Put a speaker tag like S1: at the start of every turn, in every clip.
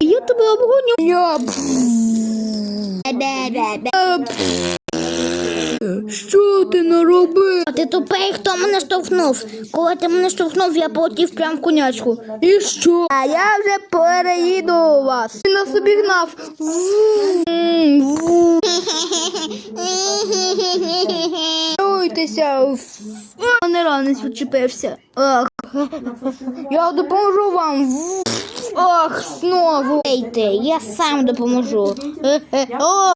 S1: Я тебе обгоню. Я... Що ти наробив?
S2: А ти тупий, хто мене штовхнув? Коли ти мене штовхнув, я полетів прямо в конячку.
S1: І що? А я вже переїду у вас. Ти нас обігнав. Руйтеся. Не ранець відчепився. Я допоможу вам. Ах, знову.
S2: Ей ти, я сам допоможу. Е, е,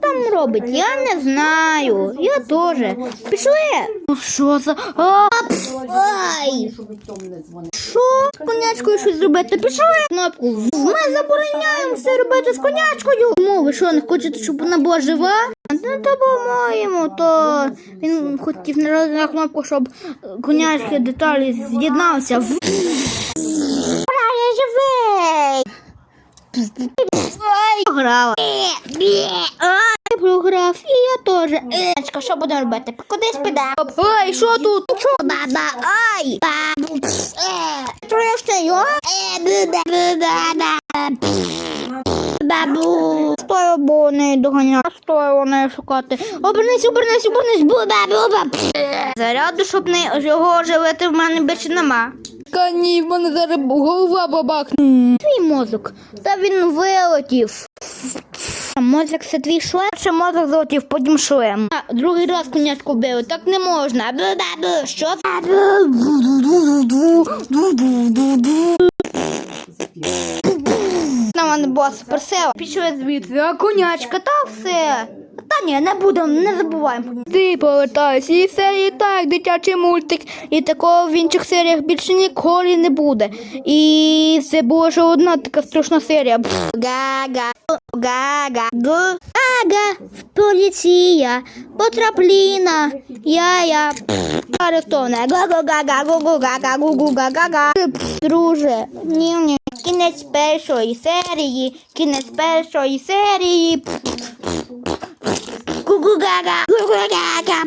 S2: там робить, я не знаю. Я теж. Пішли.
S1: Ну, Що за. А!
S2: Що? З конячкою щось зробити? Пішли кнопку. Ми забороняємо все робити з конячкою. Чому ви що, не хочете, щоб вона була жива? Ну, то по-моєму, то він хотів на кнопку, щоб конячки деталі з'єднався. В- Ура, я! Ай, програла. Програв, і я теж. Конячка, що будемо робити? Кудись підемо.
S1: Ай, що тут?
S2: Чо, баба, ай! Бабу, е, Трошки, о? Е, буда, буда, да. Бабу. Стой, бо не доганяй. Стой, вони шукати. Обернись, обернись, обернись, буда. пс. Е, Заряду, щоб не його оживити, в мене більше нема.
S1: Та ні, в мене зараз голова бабахне.
S2: Твій мозок. Та він вилетів. Мозок це твій шлем? Чи мозок злетів, потім шлем. А, другий раз конячку били, так не можна. Бу-да-бу, Що? На мене була суперсила. Пішли звідси, а конячка, та все. Ні, не будемо, не забуваємо.
S1: Ти повертайся, і це і так дитячий мультик, і такого в інших серіях більше ніколи не буде. І це була ще одна така страшна серія.
S2: Гага, гага, гага, поліція, потрапліна, я-я, арестована, гага-гага, гу-гу-гага, гу-гу-гага-гага. Друже, ні-ні, кінець першої серії, кінець першої серії. Гу-гу-гага, гу-гу-гага.